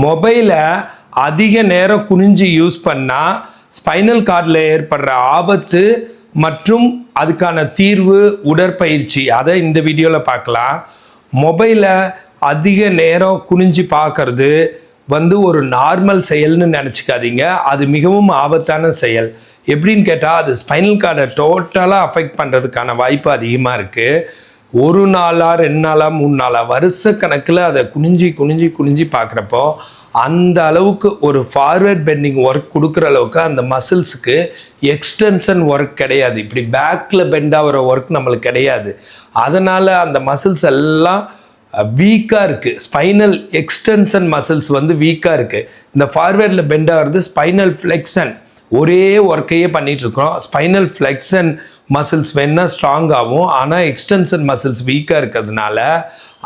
மொபைலை அதிக நேரம் குனிஞ்சு யூஸ் பண்ணால் ஸ்பைனல் கார்டில் ஏற்படுற ஆபத்து மற்றும் அதுக்கான தீர்வு உடற்பயிற்சி. அதை இந்த வீடியோவில் பார்க்கலாம். மொபைலை அதிக நேரம் குனிஞ்சு பார்க்கறது வந்து ஒரு நார்மல் செயல்னு நினச்சிக்காதீங்க. அது மிகவும் ஆபத்தான செயல். எப்படின்னு கேட்டால் அது ஸ்பைனல் கார்டை டோட்டலாக அஃபெக்ட் பண்ணுறதுக்கான வாய்ப்பு அதிகமாக இருக்குது ஒரு நாளா ரெண்டு நாளா மூணு நாளா வருஷ கணக்கில் அதை குனிஞ்சி குனிஞ்சி குனிஞ்சி பார்க்குறப்போ அந்த அளவுக்கு ஒரு ஃபார்வேர்ட் பெண்டிங் ஒர்க் கொடுக்குற அளவுக்கு அந்த மசில்ஸுக்கு எக்ஸ்டென்ஷன் ஒர்க் கிடையாது. இப்படி பேக்கில் பெண்ட் ஆகிற ஒர்க் நம்மளுக்கு கிடையாது. அதனால் அந்த மசில்ஸ் எல்லாம் வீக்காக இருக்குது ஸ்பைனல் எக்ஸ்டென்ஷன் மசில்ஸ் வந்து வீக்காக இருக்குது இந்த ஃபார்வேர்டில் பெண்ட் ஆகிறது ஸ்பைனல் ஃப்ளெக்ஷன் ஒரே ஒர்க்கையே பண்ணிகிட்ருக்கோம் ஸ்பைனல் ஃப்ளெக்ஷன் மசில்ஸ் வேணால் ஸ்ட்ராங் ஆகும். ஆனால் எக்ஸ்டென்ஷன் மசில்ஸ் வீக்காக இருக்கிறதுனால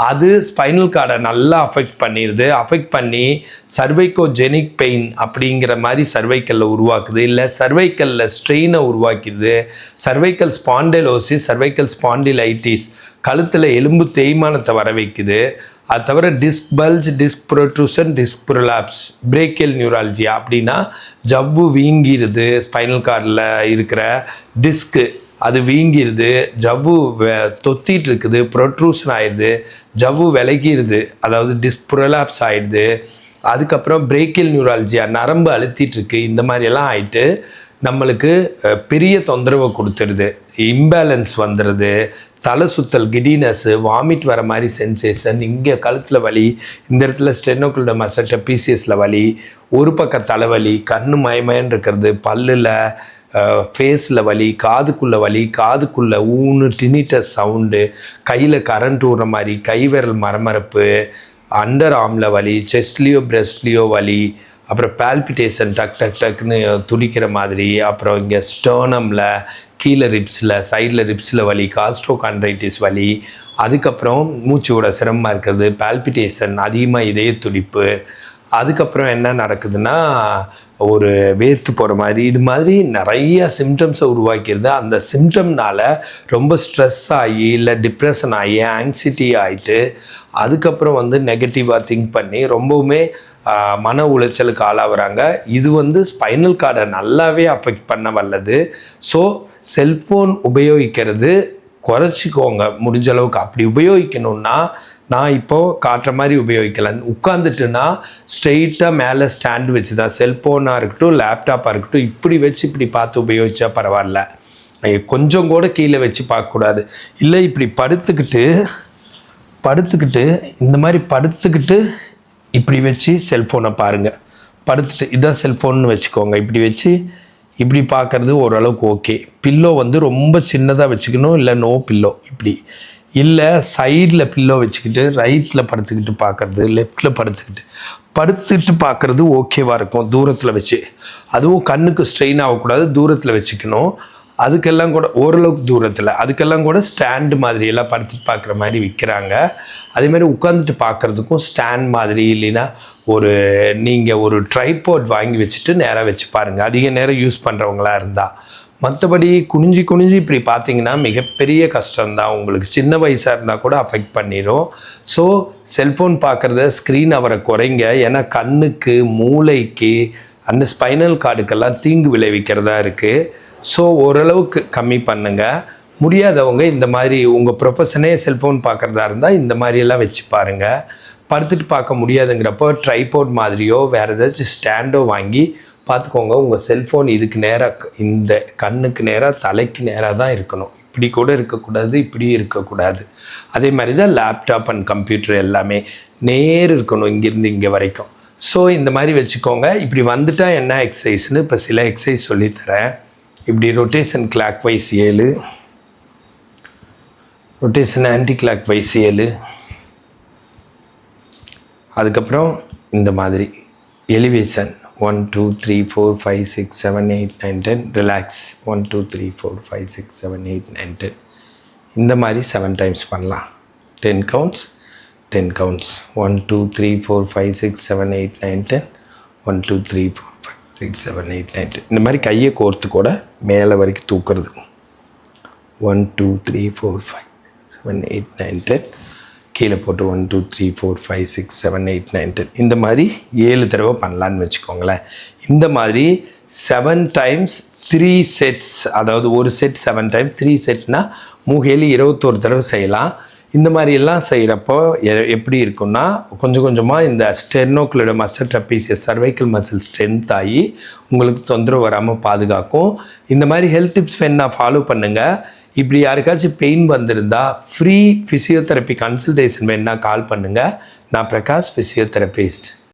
அது ஸ்பைனல் கார்டை நல்லா அஃபெக்ட் பண்ணிடுது அஃபெக்ட் பண்ணி சர்வைக்கோஜெனிக் பெயின் அப்படிங்கிற மாதிரி சர்வைக்கல்ல உருவாக்குது. இல்லை சர்வைக்கல்ல ஸ்ட்ரெயினை உருவாக்கிடுது சர்வைக்கல் ஸ்பாண்டிலோசிஸ் சர்வைக்கல் ஸ்பாண்டிலைட்டிஸ் கழுத்தில் எலும்பு தேய்மானத்தை வர வைக்குது. அது தவிர disc bulge disc protrusion disc prolapse brachial neuralgia அப்படின்னா ஜவ்வு வீங்கிடுது ஸ்பைனல் கார்டில் இருக்கிற டிஸ்க்கு அது வீங்கிருது ஜவ்வு தொத்திட்டு இருக்குது ப்ரொட்ரூஷன் ஆயிடுது ஜவ்வு விலகிருது அதாவது டிஸ்க் ப்ரொலாப்ஸ் ஆயிடுது அதுக்கப்புறம் பிரேக்கில் நியூராலஜியா நரம்பு அழுத்திட்டு இருக்கு இந்த மாதிரியெல்லாம் ஆயிட்டு நம்மளுக்கு பெரிய தொந்தரவை கொடுத்துருது. இம்பேலன்ஸ் வந்துடுது தலை சுத்தல் கிடினஸ்ஸு வாமிட் வர மாதிரி சென்சேஷன் இங்கே கழுத்தில் வலி இந்த இடத்துல ஸ்டெனோக்குள்ள மசட்ட பிசிஎஸில் வலி ஒரு பக்க தலைவலி கண்ணு மயமயன்னு இருக்கிறது பல்லில் ஃபேஸில் வலி காதுக்குள்ளே வலி காதுக்குள்ளே ஊனு டினிட்ட சவுண்டு கையில் கரண்ட் ஊடுற மாதிரி கை விரல் மரமரப்பு அண்டர் ஆர்மில் வலி செஸ்ட்லேயோ பிரஸ்ட்லேயோ வலி அப்புறம் பால்பிட்டேஷன் டக் டக் டக்குன்னு துடிக்கிற மாதிரி அப்புறம் இங்கே ஸ்டர்னமில் கீழே ரிப்ஸில் சைடில் ரிப்ஸில் வலி காஸ்ட்ரோகான்ட்ரைட்டிஸ் வலி அதுக்கப்புறம் மூச்சு விட சிரமமாக இருக்கிறது பால்பிட்டேஷன் அதிகமாக இதய துடிப்பு அதுக்கப்புறம் என்ன நடக்குதுன்னா ஒரு வேர்த்து போகிற மாதிரி இது மாதிரி நிறைய சிம்டம்ஸை உருவாக்கிடுது அந்த சிம்டம்னால் ரொம்ப ஸ்ட்ரெஸ் ஆகி இல்லை டிப்ரெஷன் ஆகி ஆங்ஸிட்டி ஆகிட்டு அதுக்கப்புறம் வந்து நெகட்டிவாக திங்க் பண்ணி ரொம்பவுமே மன உளைச்சலுக்கு ஆளாகிறாங்க. இது வந்து ஸ்பைனல் கார்டை நல்லாவே அஃபெக்ட் பண்ண வல்லது. ஸோ செல்ஃபோன் உபயோகிக்கிறது குறைச்சிக்கோங்க. முடிஞ்ச அளவுக்கு அப்படி உபயோகிக்கணும்னா நான் இப்போது காட்டுற மாதிரி உபயோகிக்கலாம் உட்காந்துட்டுனா ஸ்ட்ரெயிட்டாக மேலே ஸ்டாண்டு வச்சு தான் செல்ஃபோனாக இருக்கட்டும் லேப்டாப்பாக இருக்கட்டும் இப்படி வச்சு இப்படி பார்த்து உபயோகிச்சா பரவாயில்ல. கொஞ்சம் கூட கீழே வச்சு பார்க்கக்கூடாது. இல்லை இப்படி படுத்துக்கிட்டு படுத்துக்கிட்டு இந்த மாதிரி படுத்துக்கிட்டு இப்படி வச்சு செல்ஃபோனை பாருங்கள் படுத்துட்டு இதான் செல்ஃபோன்னு வச்சுக்கோங்க. இப்படி வச்சு இப்படி பார்க்குறது ஓரளவுக்கு ஓகே பில்லோ வந்து ரொம்ப சின்னதாக வச்சுக்கணும். இல்லை நோ பில்லோ இப்படி. இல்லை சைடில் பில்லோ வச்சுக்கிட்டு ரைட்டில் படுத்துக்கிட்டு பார்க்குறது லெஃப்டில் படுத்துக்கிட்டு. படுத்துட்டு பார்க்குறது ஓகேவாக இருக்கும் தூரத்தில் வச்சு. அதுவும் கண்ணுக்கு ஸ்ட்ரெயின் ஆகக்கூடாது தூரத்தில் வச்சுக்கணும். அதுக்கெல்லாம் கூட ஓரளவுக்கு தூரத்தில். அதுக்கெல்லாம் கூட ஸ்டாண்டு மாதிரி எல்லாம் படுத்துட்டு பார்க்குற மாதிரி விற்கிறாங்க அதேமாதிரி உட்காந்துட்டு பார்க்குறதுக்கும் ஸ்டாண்ட் மாதிரி இல்லைன்னா ஒரு நீங்கள் ஒரு ட்ரைபோர்ட் வாங்கி வச்சுட்டு நேராக வச்சு பாருங்கள் அதிக நேரம் யூஸ் பண்ணுறவங்களா இருந்தால் மற்றபடி குனிஞ்சு குனிஞ்சு இப்படி பார்த்தீங்கன்னா மிகப்பெரிய கஷ்டம்தான். உங்களுக்கு சின்ன வயசாக இருந்தால் கூட அஃபெக்ட் பண்ணிடும் ஸோ செல்ஃபோன் பார்க்குறத ஸ்க்ரீன் அவரை குறைங்க. ஏன்னா கண்ணுக்கு மூளைக்கு அந்த ஸ்பைனல் கார்டுக்கெல்லாம் தீங்கு விளைவிக்கிறதா இருக்குது ஸோ ஓரளவுக்கு கம்மி பண்ணுங்கள் முடியாதவங்க இந்த மாதிரி உங்கள் ப்ரொஃபஷனே செல்ஃபோன் பார்க்குறதா இருந்தால் இந்த மாதிரியெல்லாம் வச்சு பாருங்கள் படுத்துட்டு பார்க்க முடியாதுங்கிறப்போ ட்ரைபோர்ட் மாதிரியோ வேறு ஏதாச்சும் ஸ்டாண்டோ வாங்கி பார்த்துக்கோங்க உங்கள் செல்ஃபோன் இதுக்கு நேராக இந்த கண்ணுக்கு நேராக தலைக்கு நேராக தான் இருக்கணும். இப்படி கூட இருக்கக்கூடாது இப்படி இருக்கக்கூடாது. அதே மாதிரி தான் லேப்டாப் அண்ட் கம்ப்யூட்டர் எல்லாமே நேர் இருக்கணும் இங்கேருந்து இங்கே வரைக்கும். ஸோ இந்த மாதிரி வச்சுக்கோங்க. இப்படி வந்துட்டால் என்ன எக்ஸசைஸ்னு இப்போ சில எக்ஸசைஸ் சொல்லித்தரேன் இப்படி ரொட்டேஷன் கிளாக் வைஸ் ஏழு. ரொட்டேஷன் ஆன்டி கிளாக் வைஸ் ஏழு. அதுக்கப்புறம் இந்த மாதிரி. Elevation one two three four five six seven eight nine ten relax one two three four five six seven eight nine ten இந்த மாதிரி செவன் டைம்ஸ் பண்ணலாம். Ten counts ten counts one two three four five six seven eight nine ten one two three four five six seven eight nine ten இந்த மாதிரி கையை கோர்த்து கூட மேலே வரைக்கும் தூக்குறது. One two three four five seven eight nine ten கீழே போட்டு one two three four five six seven eight nine ten இந்த மாதிரி ஏழு தடவை பண்ணலான்னு வச்சுக்கோங்களேன். இந்த மாதிரி செவன் டைம்ஸ் த்ரீ செட்ஸ் அதாவது ஒரு செட் செவன் டைம் த்ரீ செட்னா மூகையில் இருபத்தோரு தடவை செய்யலாம். இந்த மாதிரியெல்லாம் செய்கிறப்போ எப்படி இருக்கும்னா கொஞ்சம் கொஞ்சமாக இந்த sternocleidomastoid trapezius cervical muscle strength ஆகி உங்களுக்கு தொந்தரவு வராமல் பாதுகாக்கும். இந்த மாதிரி ஹெல்த் டிப்ஸ் வேணா ஃபாலோ பண்ணுங்கள் இப்படி யாருக்காச்சும் பெயின் வந்திருந்தா ஃப்ரீ ஃபிசியோதெரப்பி கன்சல்டேஷன் வேணா கால் பண்ணுங்கள் நான் பிரகாஷ் ஃபிசியோதெரபிஸ்ட்